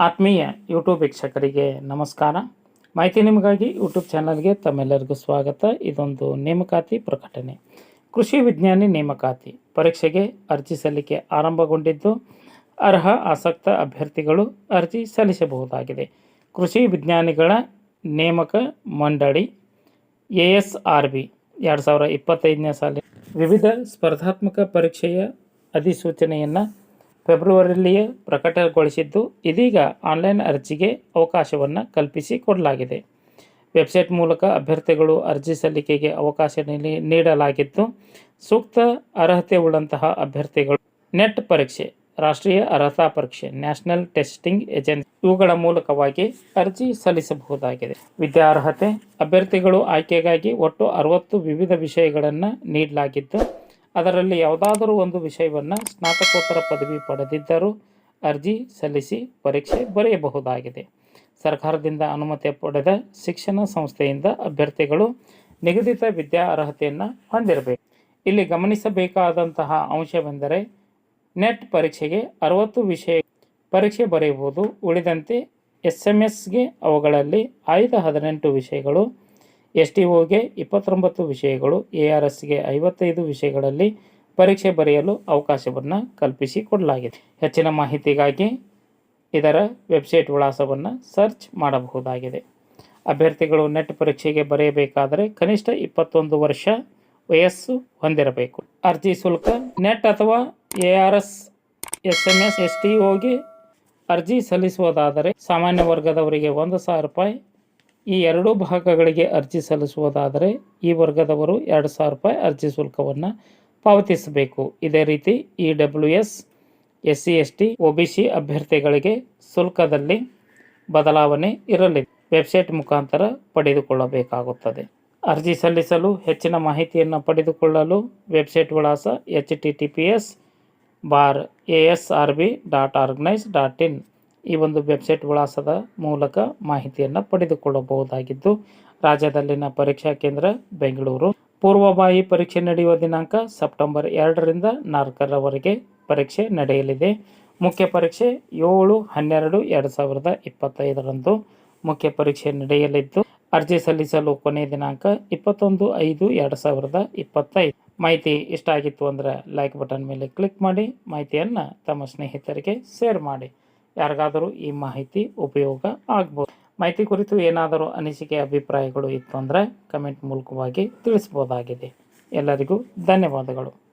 ಆತ್ಮೀಯ ಯೂಟ್ಯೂಬ್ ವೀಕ್ಷಕರಿಗೆ ನಮಸ್ಕಾರ. ಮಾಹಿತಿ ನಿಮಗಾಗಿ ಯೂಟ್ಯೂಬ್ ಚಾನಲ್ಗೆ ತಮ್ಮೆಲ್ಲರಿಗೂ ಸ್ವಾಗತ. ಇದೊಂದು ನೇಮಕಾತಿ ಪ್ರಕಟಣೆ. ಕೃಷಿ ವಿಜ್ಞಾನಿ ನೇಮಕಾತಿ ಪರೀಕ್ಷೆಗೆ ಅರ್ಜಿ ಸಲ್ಲಿಕೆ ಆರಂಭಗೊಂಡಿದ್ದು, ಅರ್ಹ ಆಸಕ್ತ ಅಭ್ಯರ್ಥಿಗಳು ಅರ್ಜಿ ಸಲ್ಲಿಸಬಹುದಾಗಿದೆ. ಕೃಷಿ ವಿಜ್ಞಾನಿಗಳ ನೇಮಕ ಮಂಡಳಿ, ಎ ಎಸ್ ಆರ್ ಬಿ, ಎರಡು ಸಾವಿರ ಇಪ್ಪತ್ತೈದನೇ ಸಾಲಿನ ವಿವಿಧ ಸ್ಪರ್ಧಾತ್ಮಕ ಪರೀಕ್ಷೆಯ ಅಧಿಸೂಚನೆಯನ್ನು ಫೆಬ್ರವರಿಯಲ್ಲಿಯೇ ಪ್ರಕಟಗೊಳಿಸಿದ್ದು, ಇದೀಗ ಆನ್ಲೈನ್ ಅರ್ಜಿಗೆ ಅವಕಾಶವನ್ನು ಕಲ್ಪಿಸಿಕೊಡಲಾಗಿದೆ ವೆಬ್ಸೈಟ್ ಮೂಲಕ ಅಭ್ಯರ್ಥಿಗಳು ಅರ್ಜಿ ಸಲ್ಲಿಕೆಗೆ ಅವಕಾಶ ನೀಡಿ ನೀಡಲಾಗಿದ್ದು, ಸೂಕ್ತ ಅರ್ಹತೆ ಉಳ್ಳಂತಹ ಅಭ್ಯರ್ಥಿಗಳು ನೆಟ್ ಪರೀಕ್ಷೆ, ರಾಷ್ಟ್ರೀಯ ಅರ್ಹತಾ ಪರೀಕ್ಷೆ, ನ್ಯಾಷನಲ್ ಟೆಸ್ಟಿಂಗ್ ಏಜೆನ್ಸಿ, ಇವುಗಳ ಮೂಲಕವಾಗಿ ಅರ್ಜಿ ಸಲ್ಲಿಸಬಹುದಾಗಿದೆ. ವಿದ್ಯಾರ್ಹತೆ ಅಭ್ಯರ್ಥಿಗಳು ಆಯ್ಕೆಗಾಗಿ ಒಟ್ಟು ಅರವತ್ತು ವಿವಿಧ ವಿಷಯಗಳನ್ನು ನೀಡಲಾಗಿದ್ದು ಅದರಲ್ಲಿ ಯಾವುದಾದರೂ ಒಂದು ವಿಷಯವನ್ನು ಸ್ನಾತಕೋತ್ತರ ಪದವಿ ಪಡೆದಿದ್ದರೂ ಅರ್ಜಿ ಸಲ್ಲಿಸಿ ಪರೀಕ್ಷೆ ಬರೆಯಬಹುದಾಗಿದೆ. ಸರ್ಕಾರದಿಂದ ಅನುಮತಿ ಪಡೆದ ಶಿಕ್ಷಣ ಸಂಸ್ಥೆಯಿಂದ ಅಭ್ಯರ್ಥಿಗಳು ನಿಗದಿತ ವಿದ್ಯಾ ಅರ್ಹತೆಯನ್ನು ಹೊಂದಿರಬೇಕು. ಇಲ್ಲಿ ಗಮನಿಸಬೇಕಾದಂತಹ ಅಂಶವೆಂದರೆ ನೆಟ್ ಪರೀಕ್ಷೆಗೆ ಅರವತ್ತು ವಿಷಯ ಪರೀಕ್ಷೆ ಬರೆಯಬಹುದು ಉಳಿದಂತೆ ಎಸ್ ಎಂ ಎಸ್ಗೆ ಅವುಗಳಲ್ಲಿ ಆಯ್ದ ಹದಿನೆಂಟು ವಿಷಯಗಳು ಎಸ್ ಟಿ ಒಗೆ ಇಪ್ಪತ್ತೊಂಬತ್ತು ವಿಷಯಗಳು, ಎ ಆರ್ ಎಸ್ಗೆ ಐವತ್ತೈದು ವಿಷಯಗಳಲ್ಲಿ ಪರೀಕ್ಷೆ ಬರೆಯಲು ಅವಕಾಶವನ್ನು ಕಲ್ಪಿಸಿಕೊಡಲಾಗಿದೆ. ಹೆಚ್ಚಿನ ಮಾಹಿತಿಗಾಗಿ ಇದರ ವೆಬ್ಸೈಟ್ ವಿಳಾಸವನ್ನು ಸರ್ಚ್ ಮಾಡಬಹುದಾಗಿದೆ. ಅಭ್ಯರ್ಥಿಗಳು ನೆಟ್ ಪರೀಕ್ಷೆಗೆ ಬರೆಯಬೇಕಾದರೆ ಕನಿಷ್ಠ ಇಪ್ಪತ್ತೊಂದು ವರ್ಷ ವಯಸ್ಸು ಹೊಂದಿರಬೇಕು. ಅರ್ಜಿ ಶುಲ್ಕ, ನೆಟ್ ಅಥವಾ A R S S M S S T ಒಗೆ ಅರ್ಜಿ ಸಲ್ಲಿಸುವುದಾದರೆ ಸಾಮಾನ್ಯ ವರ್ಗದವರಿಗೆ ಒಂದು ಸಾವಿರ ರೂಪಾಯಿ ಈ ಎರಡೂ ಭಾಗಗಳಿಗೆ ಅರ್ಜಿ ಸಲ್ಲಿಸುವುದಾದರೆ ಈ ವರ್ಗದವರು ಎರಡು ಸಾವಿರ ರೂಪಾಯಿ ಅರ್ಜಿ ಶುಲ್ಕವನ್ನು ಪಾವತಿಸಬೇಕು. ಇದೇ ರೀತಿ E W S S C S T O B C ಅಭ್ಯರ್ಥಿಗಳಿಗೆ ಶುಲ್ಕದಲ್ಲಿ ಬದಲಾವಣೆ ಇರಲಿದೆ ವೆಬ್ಸೈಟ್ ಮುಖಾಂತರ ಪಡೆದುಕೊಳ್ಳಬೇಕಾಗುತ್ತದೆ. ಅರ್ಜಿ ಸಲ್ಲಿಸಲು ಹೆಚ್ಚಿನ ಮಾಹಿತಿಯನ್ನು ಪಡೆದುಕೊಳ್ಳಲು ವೆಬ್ಸೈಟ್ ವಿಳಾಸ H T T P S bar A S R B dot organise dot in. ಈ ಒಂದು ವೆಬ್ಸೈಟ್ ವಿಳಾಸದ ಮೂಲಕ ಮಾಹಿತಿಯನ್ನು ಪಡೆದುಕೊಳ್ಳಬಹುದಾಗಿದ್ದು, ರಾಜ್ಯದಲ್ಲಿನ ಪರೀಕ್ಷಾ ಕೇಂದ್ರ ಬೆಂಗಳೂರು. ಪೂರ್ವಭಾವಿ ಪರೀಕ್ಷೆ ನಡೆಯುವ ದಿನಾಂಕ ಸೆಪ್ಟೆಂಬರ್ ಎರಡರಿಂದ ನಾಲ್ಕರವರೆಗೆ ಪರೀಕ್ಷೆ ನಡೆಯಲಿದೆ. ಮುಖ್ಯ ಪರೀಕ್ಷೆ ಏಳು ಹನ್ನೆರಡು ಎರಡು ಸಾವಿರದ ಇಪ್ಪತ್ತೈದರಂದು ಮುಖ್ಯ ಪರೀಕ್ಷೆ ನಡೆಯಲಿದ್ದು, ಅರ್ಜಿ ಸಲ್ಲಿಸಲು ಕೊನೆಯ ದಿನಾಂಕ ಇಪ್ಪತ್ತೊಂದು ಐದು ಎರಡು ಸಾವಿರದ ಇಪ್ಪತ್ತೈದು. ಮಾಹಿತಿ ಇಷ್ಟ ಆಗಿತ್ತು ಅಂದರೆ ಲೈಕ್ ಬಟನ್ ಮೇಲೆ ಕ್ಲಿಕ್ ಮಾಡಿ, ಮಾಹಿತಿಯನ್ನು ತಮ್ಮ ಸ್ನೇಹಿತರಿಗೆ ಶೇರ್ ಮಾಡಿ. ಯಾರಿಗಾದರೂ ಈ ಮಾಹಿತಿ ಉಪಯೋಗ ಆಗ್ಬೋದು. ಮಾಹಿತಿ ಕುರಿತು ಏನಾದರೂ ಅನಿಸಿಕೆ, ಅಭಿಪ್ರಾಯಗಳು ಇತ್ತು ಅಂದರೆ ಕಮೆಂಟ್ ಮೂಲಕವಾಗಿ ತಿಳಿಸ್ಬೋದಾಗಿದೆ. ಎಲ್ಲರಿಗೂ ಧನ್ಯವಾದಗಳು.